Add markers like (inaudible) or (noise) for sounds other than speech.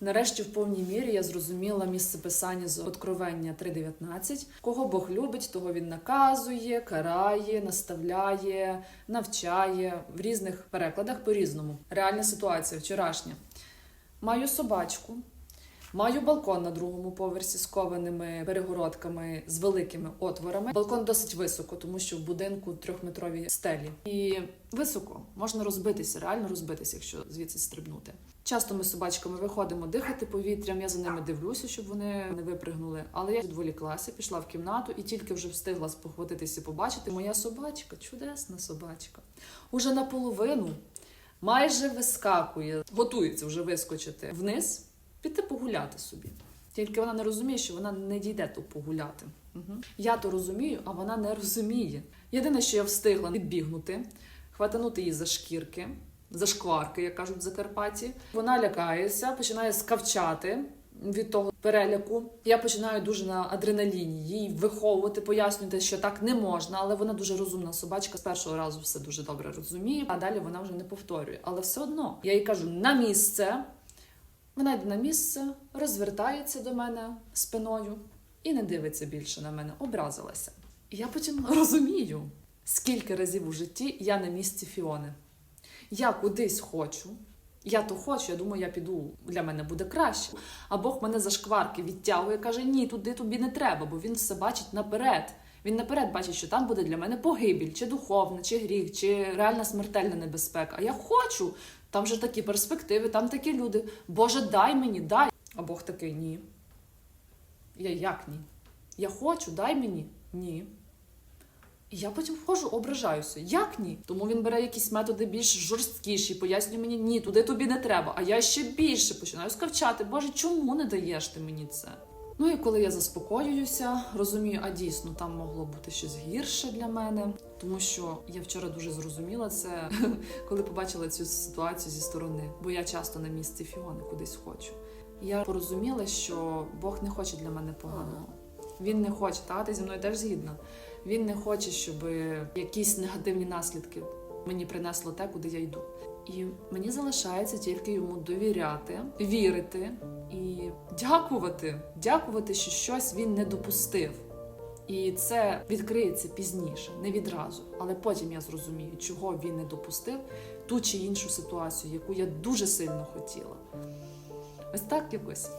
Нарешті, в повній мірі я зрозуміла місце писання з Откровення 3.19. Кого Бог любить, того він наказує, карає, наставляє, навчає в різних перекладах по-різному. Реальна ситуація вчорашня. Маю собачку, маю балкон на другому поверсі з кованими перегородками з великими отворами. Балкон досить високо, тому що в будинку трьохметрові стелі. І високо можна розбитися, реально розбитися, якщо звідси стрибнути. Часто ми з собачками виходимо дихати повітрям. Я за ними дивлюся, щоб вони не випригнули. Але я відволіклася, пішла в кімнату і тільки вже встигла спохватитися, побачити. Моя собачка, чудесна собачка, уже наполовину майже вискакує, готується вже вискочити вниз, піти погуляти собі. Тільки вона не розуміє, що вона не дійде тут погуляти. Угу. Я то розумію, а вона не розуміє. Єдине, що я встигла підбігнути, хватанути її за шкірки, за шкварки, як кажуть в Закарпатті. Вона лякається, починає скавчати від того переляку. Я починаю дуже на адреналіні їй виховувати, пояснювати, що так не можна, але вона дуже розумна собачка. З першого разу все дуже добре розуміє, а далі вона вже не повторює. Але все одно я їй кажу на місце. Вона йде на місце, розвертається до мене спиною і не дивиться більше на мене, образилася. І я потім (laughs) розумію, скільки разів у житті я на місці Фіони. Я кудись хочу. Я то хочу, я думаю, я піду, для мене буде краще. А Бог мене за шкварки відтягує, каже: ні, туди тобі не треба, бо він все бачить наперед. Він наперед бачить, що там буде для мене погибіль, чи духовна, чи гріх, чи реальна смертельна небезпека. А я хочу. Там же такі перспективи, там такі люди. Боже, дай мені, дай. А Бог такий ні. Я як ні? Я хочу, дай мені. Ні. І я потім входжу, ображаюся. Як ні? Тому він бере якісь методи більш жорсткіші, пояснює мені, ні, туди тобі не треба. А я ще більше починаю скавчати. Боже, чому не даєш ти мені це? Ну і коли я заспокоююся, розумію, а дійсно там могло бути щось гірше для мене, тому що я вчора дуже зрозуміла це, (laughs) коли побачила цю ситуацію зі сторони, бо я часто на місці Фіони кудись хочу. Я порозуміла, що Бог не хоче для мене поганого. Він не хоче, та ти зі мною теж згідна. Він не хоче, щоб якісь негативні наслідки мені принесло те, куди я йду. І мені залишається тільки йому довіряти, вірити і дякувати, дякувати, що щось він не допустив. І це відкриється пізніше, не відразу. Але потім я зрозумію, чого він не допустив ту чи іншу ситуацію, яку я дуже сильно хотіла. Ось так якось.